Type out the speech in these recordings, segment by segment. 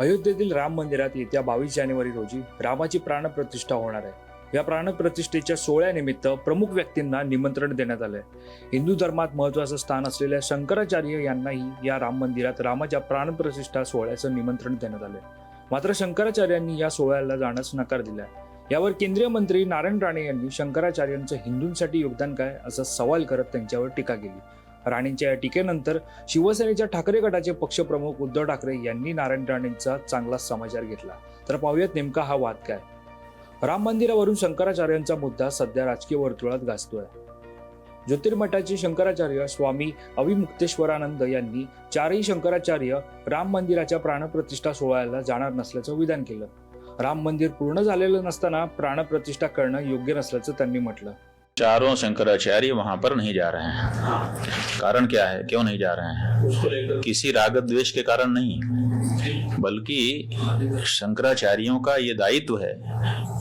अयोध्येतील राम मंदिरात येत्या बावीस जानेवारी रोजी रामाची प्राणप्रतिष्ठा होणार आहे. या प्राणप्रतिष्ठेच्या सोहळ्यानिमित्त प्रमुख व्यक्तींना निमंत्रण देण्यात आलंय. हिंदू धर्मात महत्वाचं स्थान असलेल्या शंकराचार्य यांनाही या राम मंदिरात रामाच्या प्राणप्रतिष्ठा सोहळ्याचं निमंत्रण देण्यात आलंय. मात्र शंकराचार्यांनी या सोहळ्याला जाण्यास नकार दिला यावर केंद्रीय मंत्री नारायण राणे यांनी शंकराचार्यांचं हिंदूंसाठी योगदान काय असा सवाल करत त्यांच्यावर टीका केली. राणेंच्या या टीकेनंतर शिवसेनेच्या ठाकरे गटाचे पक्षप्रमुख उद्धव ठाकरे यांनी नारायण राणेंचा चांगला समाचार घेतला. तर पाहूयात नेमका हा वाद काय. राम मंदिरावरून शंकराचार्यांचा मुद्दा सध्या राजकीय वर्तुळात गाजतोय. ज्योतिर्मठाचे शंकराचार्य स्वामी अविमुक्तेश्वरानंद यांनी चारही शंकराचार्य राम मंदिराच्या प्राणप्रतिष्ठा सोहळ्याला जाणार नसल्याचं विधान केलं. राम मंदिर पूर्ण झालेलं नसताना प्राणप्रतिष्ठा करणं योग्य नसल्याचं त्यांनी म्हटलं. चारों शंकराचार्य वहाँ पर नहीं जा रहे हैं। कारण क्या है? क्यों नहीं जा रहे हैं? किसी राग द्वेष के कारण नहीं। बल्कि शंकराचार्यों का ये दायित्व है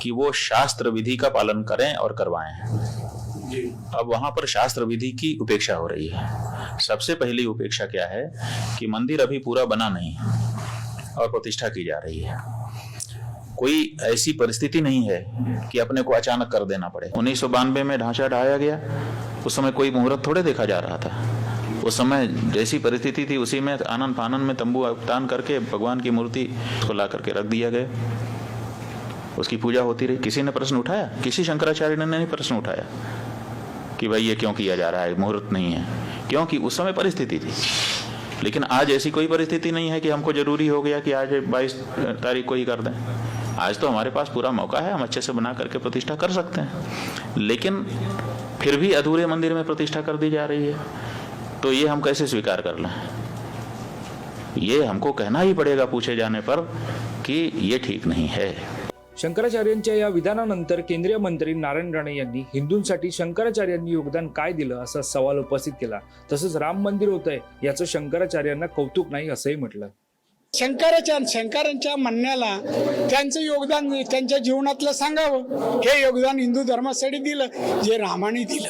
कि वो शास्त्र विधि का पालन करें और करवाएँ। अब वहाँ पर शास्त्र विधि की उपेक्षा हो रही है। सबसे पहली उपेक्षा क्या है कि मंदिर अभी पूरा बना नहीं और प्रतिष्ठा की जा रही है। कोई ऐसी परिस्थिति नहीं है कि अपने को अचानक कर देना पड़े। उन्नीस सौ बानवे में ढांचा ढाया गया। उस समय कोई मुहूर्त थोड़े देखा जा रहा था। उस समय जैसी परिस्थिति थी, उसी में आनंद फानन में तंबू तान करके भगवान की मूर्ति को ला करके रख दिया गया। उसकी पूजा होती रही। किसी ने प्रश्न उठाया? किसी शंकराचार्य ने नहीं प्रश्न उठाया कि भाई ये क्यों किया जा रहा है? मुहूर्त नहीं है। क्योंकि उस समय परिस्थिति थी। लेकिन आज ऐसी कोई परिस्थिति नहीं है कि हमको ज़रूरी हो गया कि आज 22 तारीख को ही कर दें। आज तो हमारे पास पूरा मौका है हम अच्छे से बना करके प्रतिष्ठा कर सकते हैं। लेकिन फिर भी अधूरे मंदिर में प्रतिष्ठा कर दी जा रही है तो ये हम कैसे स्वीकार कर लें? ये हमको कहना ही पड़ेगा पूछे जाने पर कि ये ठीक नहीं है। शंकराचार्यांच्या या विधानानंतर केंद्रीय मंत्री नारायण राणे यांनी हिंदूंसाठी शंकराचार्यांनी योगदान काय दिलं असा सवाल उपस्थित केला. तसंच राम मंदिर होत आहे याचं शंकराचार्यांना कौतुक नाही असंही म्हटलं. शंकराच्या शंकरांच्या म्हणण्याला त्यांचं योगदान त्यांच्या जीवनातलं सांगावं. हे योगदान हिंदू धर्मासाठी दिलं जे रामाने दिलं.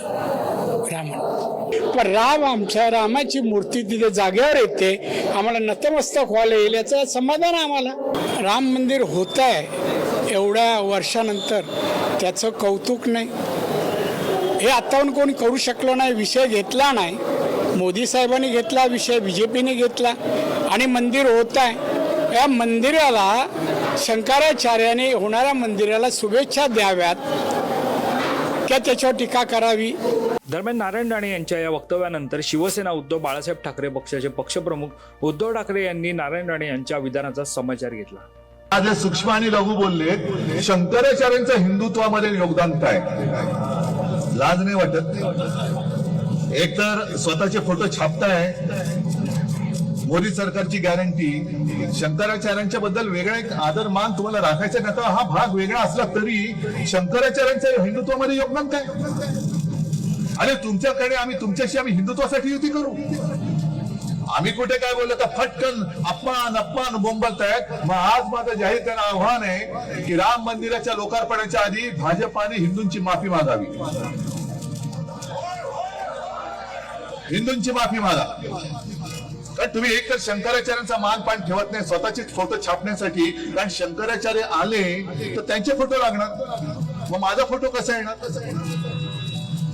रामाने. पण राम आमच्या रामाची मूर्ती तिथे जागेवर येते. आम्हाला नतमस्तक व्हायला येईल याचं समाधान आहे आम्हाला. राम मंदिर होत आहे एवढ्या वर्षानंतर त्याचं कौतुक नाही. हे आत्ताहून कोणी करू शकलो नाही विषय घेतला नाही. मोदी साहेबांनी घेतला विषय बी जे पीने घेतला आणि मंदिर होत आहे. या मंदिराला शंकराचार्याने होणाऱ्या मंदिराला शुभेच्छा द्याव्यात. किंवा त्याच्यावर टीका करावी. दरम्यान नारायण राणे यांच्या या वक्तव्यानंतर शिवसेना उद्धव बाळासाहेब ठाकरे पक्षाचे पक्षप्रमुख उद्धव ठाकरे यांनी नारायण राणे यांच्या विधानाचा समाचार घेतला. आज सूक्ष्म आणि लघु बोलले शंकराचार्यांचं हिंदुत्वामध्ये योगदान काय? लाज नाही वाटत? एक तर स्वतःचे फोटो छापताय मोदी सरकारची गॅरंटी शंकराचार्यांच्या बद्दल वेगळा एक आदर मान तुम्हाला राखायचा नका हा भाग वेगळा असला तरी शंकराचार्यांचं हिंदुत्वामध्ये योगदान काय अरे तुमच्याकडे आम्ही तुमच्याशी आम्ही हिंदुत्वासाठी युती करू. आम्ही कुठे काय बोललो तर फटकन अपमान अपमान आहेत मग आज माझं जाहीर त्यांना आव्हान आहे की राम मंदिराच्या लोकार्पणाच्या आधी भाजपाने हिंदूंची माफी मागावी. हिंदूंची माफी मागा. कारण तुम्ही एक तर शंकराचार्यांचा मान पान ठेवत नाही स्वतःचे फोटो छापण्यासाठी. कारण शंकराचार्य आले तर त्यांचे फोटो लागणार. मग माझा फोटो कसा येणार?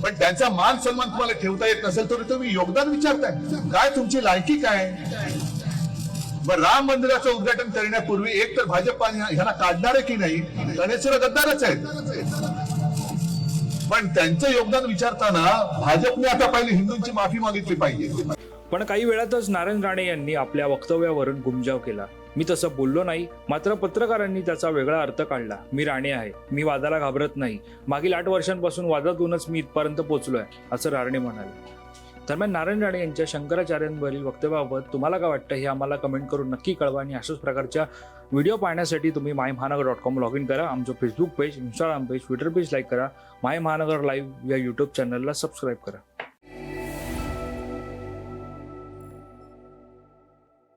पण त्यांचा मान सन्मान तुम्हाला ठेवता येत नसेल तर तुम्ही योगदान विचारताय. काय तुमची लायकी काय? मग राम मंदिराचं उद्घाटन करण्यापूर्वी एक तर भाजपाने ह्यांना काढणार आहे की नाही? गणेश्वर गद्दारच आहेत. पण त्यांचं योगदान विचारताना भाजपने आता पहिले हिंदूंची माफी मागितली पाहिजे. पण काही वेळातच नारायण राणे यांनी आपल्या वक्तव्यावरून गुमजाव केला. मी तसं बोललो नाही मात्र पत्रकारांनी त्याचा वेगळा अर्थ काढला. मी राणे आहे मी वादाला घाबरत नाही. मागील आठ वर्षांपासून वादातूनच मी इथपर्यंत पोहोचलोय असं राणे म्हणाले. दरम्यान नारायण राणे यांच्या शंकराचार्यांवरील वक्तव्याबाबत तुम्हाला काय वाटतं हे आम्हाला कमेंट करून नक्की कळवा आणि अशाच प्रकारच्या व्हिडिओ पाहण्यासाठी तुम्ही माय महानगर डॉट कॉम लॉग इन करा. आमचं Facebook page Instagram page Twitter page like करा. माय महानगर लाईव्ह या यूट्यूब चॅनलला सबस्क्राईब करा.